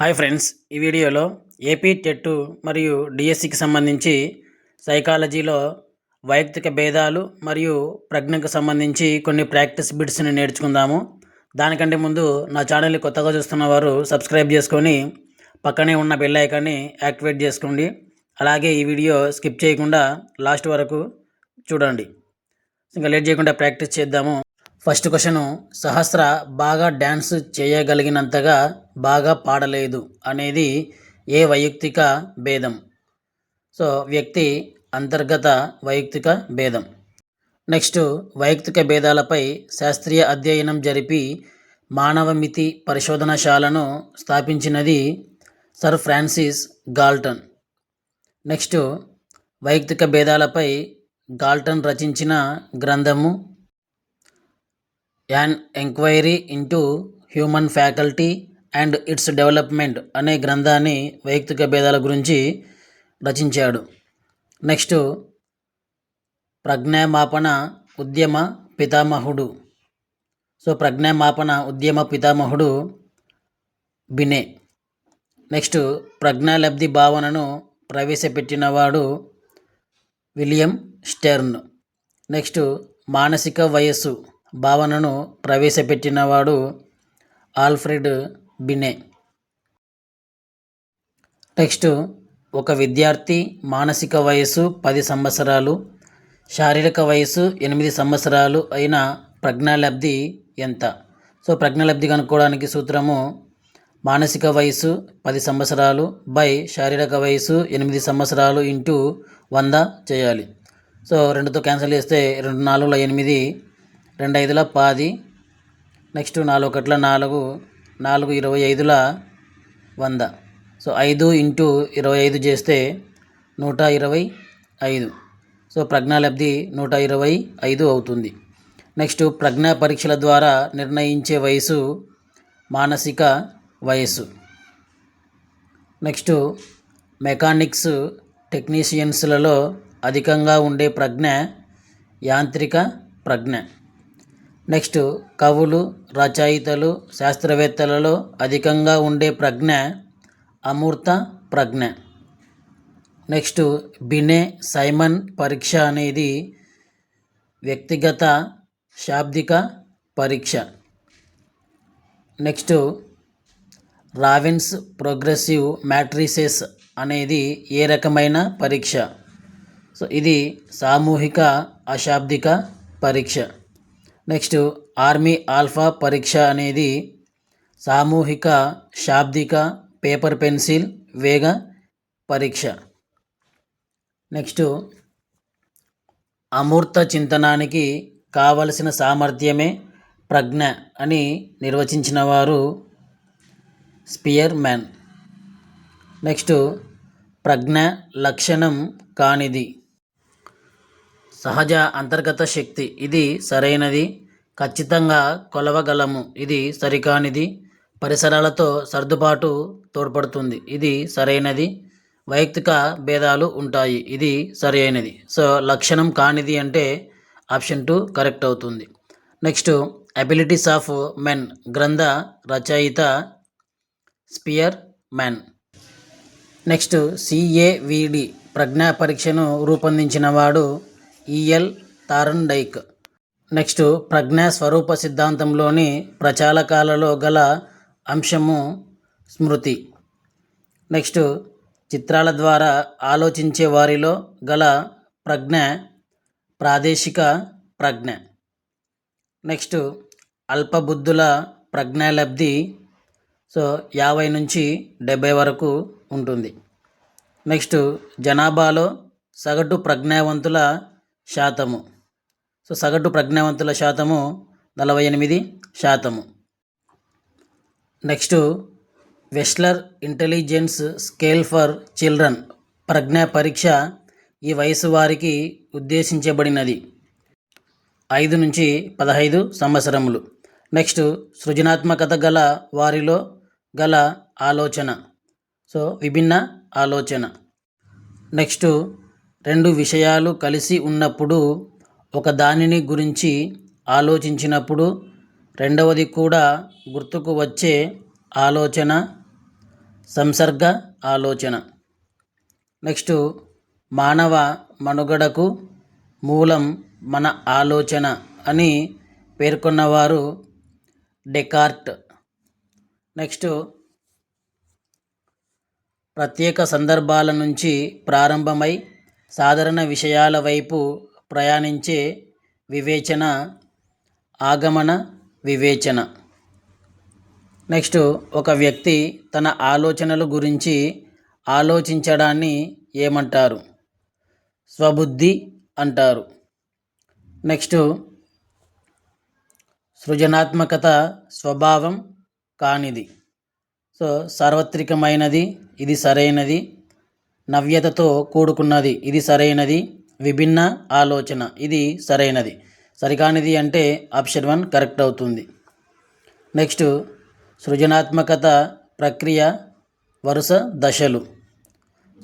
Hi friends ఈ వీడియోలో AP TET మరియు డిఎస్సికి సంబంధించి సైకాలజీలో వైయక్తిక భేదాలు మరియు ప్రజ్ఞకు సంబంధించి కొన్ని ప్రాక్టీస్ బిట్స్ని నేర్చుకుందాము. దానికంటే ముందు నా ఛానల్ని కొత్తగా చూస్తున్న వారు సబ్స్క్రైబ్ చేసుకొని పక్కనే ఉన్న బెల్ ఐకాన్ని యాక్టివేట్ చేసుకోండి. అలాగే ఈ వీడియో స్కిప్ చేయకుండా లాస్ట్ వరకు చూడండి. ఇంకా లేట్ చేయకుండా ప్రాక్టీస్ చేద్దాము. ఫస్ట్ క్వశ్చను సహస్ర బాగా డ్యాన్స్ చేయగలిగినంతగా బాగా పాడలేదు అనేది ఏ వైయక్తిక భేదం? సో వ్యక్తి అంతర్గత వైయక్తిక భేదం. నెక్స్ట్ వైయక్తిక భేదాలపై శాస్త్రీయ అధ్యయనం జరిపి మానవమితి పరిశోధనశాలను స్థాపించినది సర్ ఫ్రాన్సిస్ గాల్టన్. నెక్స్ట్ వైయక్తిక భేదాలపై గాల్టన్ రచించిన గ్రంథము an inquiry into human faculty and its development అనే గ్రంథాన్ని వైయక్తిక భేదాల గురించి రచించాడు. నెక్స్ట్ ప్రజ్ఞామాపణ ఉద్యమ పితామహుడు. సో ప్రజ్ఞామాపణ ఉద్యమ పితామహుడు బినే. నెక్స్ట్ ప్రజ్ఞాలబ్ధి భావనను ప్రవేశపెట్టినవాడు విలియం స్టెర్న్. నెక్స్ట్ మానసిక వయస్సు. భావనను ప్రవేశపెట్టినవాడు ఆల్ఫ్రెడ్ బినే. నెక్స్ట్ ఒక విద్యార్థి మానసిక వయస్సు పది సంవత్సరాలు శారీరక వయస్సు ఎనిమిది సంవత్సరాలు అయిన ప్రజ్ఞాలబ్ధి ఎంత? సో ప్రజ్ఞాలబ్ధి కనుక్కోవడానికి సూత్రము మానసిక వయస్సు పది సంవత్సరాలు బై శారీరక వయస్సు ఎనిమిది సంవత్సరాలు ఇంటూ వంద చేయాలి. సో రెండుతో క్యాన్సిల్ చేస్తే రెండు నాలుగుల ఎనిమిది రెండు ఐదుల పది నెక్స్ట్ నాలుగు ఒకట్ల నాలుగు నాలుగు ఇరవై ఐదుల వంద. సో ఐదు ఇంటూ ఇరవై ఐదు చేస్తే నూట ఇరవై ఐదు. సో ప్రజ్ఞాలబ్ధి నూట ఇరవై ఐదు అవుతుంది. నెక్స్ట్ ప్రజ్ఞా పరీక్షల ద్వారా నిర్ణయించే వయసు మానసిక వయస్సు నెక్స్ట్ మెకానిక్స్ టెక్నీషియన్స్లలో అధికంగా ఉండే ప్రజ్ఞ యాంత్రిక ప్రజ్ఞ. నెక్స్ట్ కవులు రచయితలు శాస్త్రవేత్తలలో అధికంగా ఉండే ప్రజ్ఞ అమూర్త ప్రజ్ఞ. నెక్స్ట్ బినే సైమన్ పరీక్ష అనేది వ్యక్తిగత శాబ్దిక పరీక్ష. నెక్స్ట్ రావిన్స్ ప్రోగ్రెసివ్ మ్యాట్రిసెస్ అనేది ఏ రకమైన పరీక్ష? సో ఇది సామూహిక అశాబ్దిక పరీక్ష. నెక్స్ట్ ఆర్మీ ఆల్ఫా పరీక్ష అనేది సామూహిక శాబ్దిక పేపర్ పెన్సిల్ వేగ పరీక్ష. నెక్స్ట్ అమూర్త చింతనానికి కావలసిన సామర్థ్యమే ప్రజ్ఞ అని నిర్వచించిన వారు స్పియర్ మ్యాన్ నెక్స్ట్ ప్రజ్ఞ లక్షణం కానిది. సహజ అంతర్గత శక్తి. ఇది సరైనది. ఖచ్చితంగా కొలవగలము. ఇది సరికానిది. పరిసరాలతో సర్దుబాటు తోడ్పడుతుంది. ఇది సరైనది. వైయక్తిక భేదాలు ఉంటాయి. ఇది సరైనది. సో లక్షణం కానిది అంటే ఆప్షన్ టూ కరెక్ట్ అవుతుంది. Next abilities of men. గ్రంథ రచయిత స్పియర్ మెన్ నెక్స్ట్ సిఏవిడి ప్రజ్ఞా పరీక్షను రూపొందించిన వాడు ఈఎల్ తారన్ డైక్ నెక్స్ట్ ప్రజ్ఞా స్వరూప సిద్ధాంతంలోని ప్రచాలకాలలో గల అంశము స్మృతి. నెక్స్ట్ చిత్రాల ద్వారా ఆలోచించే వారిలో గల ప్రజ్ఞ ప్రాదేశిక ప్రజ్ఞ. నెక్స్ట్ అల్పబుద్ధుల ప్రజ్ఞాలబ్ధి సో యాభై నుంచి డెబ్బై వరకు ఉంటుంది. నెక్స్ట్ జనాభాలో సగటు ప్రజ్ఞావంతుల శాతము. సో సగటు ప్రజ్ఞావంతుల శాతము నలభై ఎనిమిది శాతము. Next Wechsler intelligence scale for children ప్రజ్ఞా పరీక్ష ఈ వయసు వారికి ఉద్దేశించబడినది. ఐదు నుంచి పదహైదు సంవత్సరములు. నెక్స్ట్ సృజనాత్మకత గల వారిలో గల ఆలోచన. సో విభిన్న ఆలోచన. నెక్స్ట్ రెండు విషయాలు కలిసి ఉన్నప్పుడు ఒక దానిని గురించి ఆలోచించినప్పుడు రెండవది కూడా గుర్తుకు వచ్చే ఆలోచన సంసర్గ ఆలోచన. నెక్స్ట్ మానవ మనుగడకు మూలం మన ఆలోచన అని పేర్కొన్నవారు డెకార్ట్. నెక్స్ట్ ప్రత్యేక సందర్భాల నుంచి ప్రారంభమై సాధారణ విషయాల వైపు ప్రయాణించే వివేచన ఆగమన వివేచన. నెక్స్ట్ ఒక వ్యక్తి తన ఆలోచనల గురించి ఆలోచించడాన్ని ఏమంటారు? స్వబుద్ధి అంటారు. నెక్స్ట్ సృజనాత్మకత స్వభావం కానిది. సో సార్వత్రికమైనది ఇది సరైనది. నవ్యతతో కూడుకున్నది. ఇది సరైనది? విభిన్న ఆలోచన. ఇది సరైనది. సరికానిది అంటే ఆప్షన్ వన్ కరెక్ట్ అవుతుంది. నెక్స్ట్ సృజనాత్మకత ప్రక్రియ వరుస దశలు.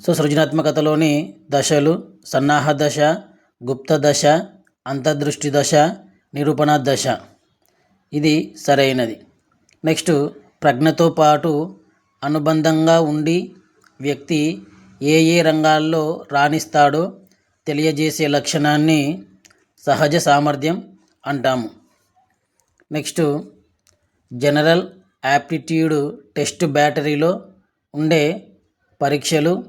సో సృజనాత్మకతలోని దశలు సన్నాహ దశ గుప్త దశ అంతర్దృష్టి దశ నిరూపణ దశ. ఇది సరైనది. నెక్స్ట్ ప్రజ్ఞతో పాటు అనుబంధంగా ఉండి వ్యక్తి ఏ ఏ రంగాల్లో రాణిస్తాడో తెలియజేసే లక్షణాన్ని సహజ సామర్థ్యం అంటాము. నెక్స్ట్ జనరల్ యాప్టిట్యూడ్ టెస్ట్ బ్యాటరీలో ఉండే పరీక్షలు.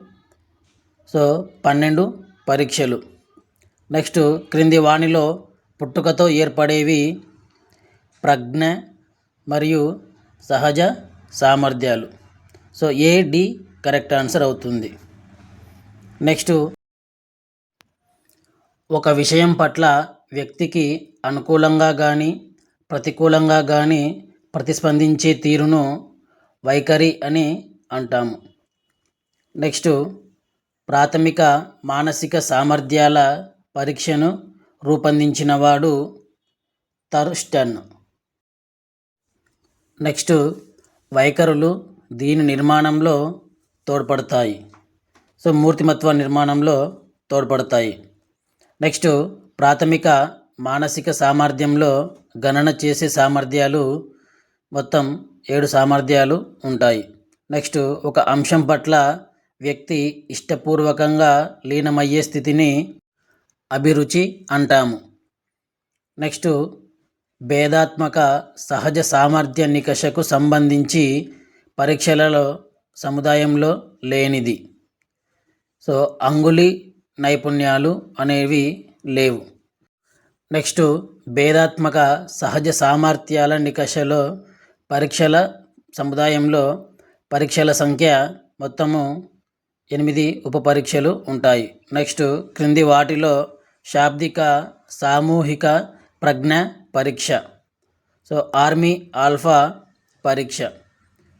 సో పన్నెండు పరీక్షలు. నెక్స్ట్ క్రింది వాణిలో పుట్టుకతో ఏర్పడేవి ప్రజ్ఞ మరియు సహజ సామర్థ్యాలు. So A D correct answer అవుతుంది. నెక్స్ట్ ఒక విషయం పట్ల వ్యక్తికి అనుకూలంగా కానీ ప్రతికూలంగా కానీ ప్రతిస్పందించే తీరును వైఖరి అని అంటాము. నెక్స్ట్ ప్రాథమిక మానసిక సామర్థ్యాల పరీక్షను రూపొందించినవాడు థర్స్టన్ నెక్స్ట్ వైఖరులు దీని నిర్మాణంలో తోడ్పడతాయి. సో మూర్తిమత్వ నిర్మాణంలో తోడ్పడతాయి. నెక్స్ట్ ప్రాథమిక మానసిక సామర్థ్యంలో గణన చేసే సామర్థ్యాలు మొత్తం ఏడు సామర్థ్యాలు ఉంటాయి. నెక్స్ట్ ఒక అంశం పట్ల వ్యక్తి ఇష్టపూర్వకంగా లీనమయ్యే స్థితిని అభిరుచి అంటాము. నెక్స్ట్ భేదాత్మక సహజ సామర్థ్య నికషకు సంబంధించి పరీక్షలలో సముదాయంలో లేనిది. సో అంగులి నైపుణ్యాలు అనేవి లేవు. నెక్స్ట్ భేదాత్మక సహజ సామర్థ్యాల నికషలో పరీక్షల సముదాయంలో పరీక్షల సంఖ్య మొత్తము ఎనిమిది ఉప పరీక్షలు ఉంటాయి. నెక్స్ట్ క్రింది వాటిలో శాబ్దిక సామూహిక ప్రజ్ఞ పరీక్ష. సో ఆర్మీ ఆల్ఫా పరీక్ష.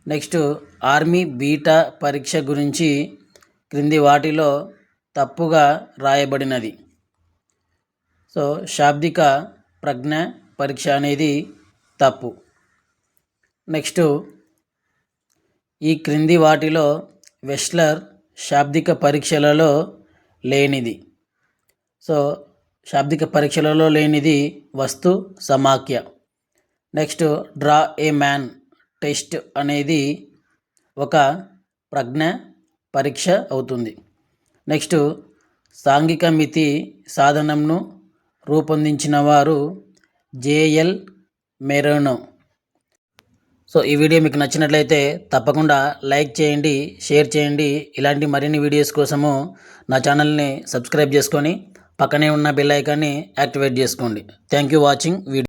నెక్స్ట్ ఆర్మీ బీటా పరీక్ష గురించి క్రింది వాటిలో తప్పుగా రాయబడినది. సో శాబ్దిక ప్రజ్ఞ పరీక్ష అనేది తప్పు. నెక్స్ట్ ఈ క్రింది వాటిలో వెస్లర్ శాబ్దిక పరీక్షలలో లేనిది. సో శాబ్దిక పరీక్షలలో లేనిది వస్తు సమాఖ్య. Next draw a man test అనేది ఒక ప్రజ్ఞ పరీక్ష అవుతుంది. నెక్స్ట్ సాంఘిక మితి సాధనంను రూపొందించిన వారు జేఎల్ మెరోనో. సో ఈ వీడియో మీకు నచ్చినట్లయితే తప్పకుండా లైక్ చేయండి షేర్ చేయండి. ఇలాంటి మరిన్ని వీడియోస్ కోసము నా ఛానల్ని సబ్స్క్రైబ్ చేసుకొని పక్కనే ఉన్న బెల్ ఐకాన్ని యాక్టివేట్ చేసుకోండి. Thank you watching video.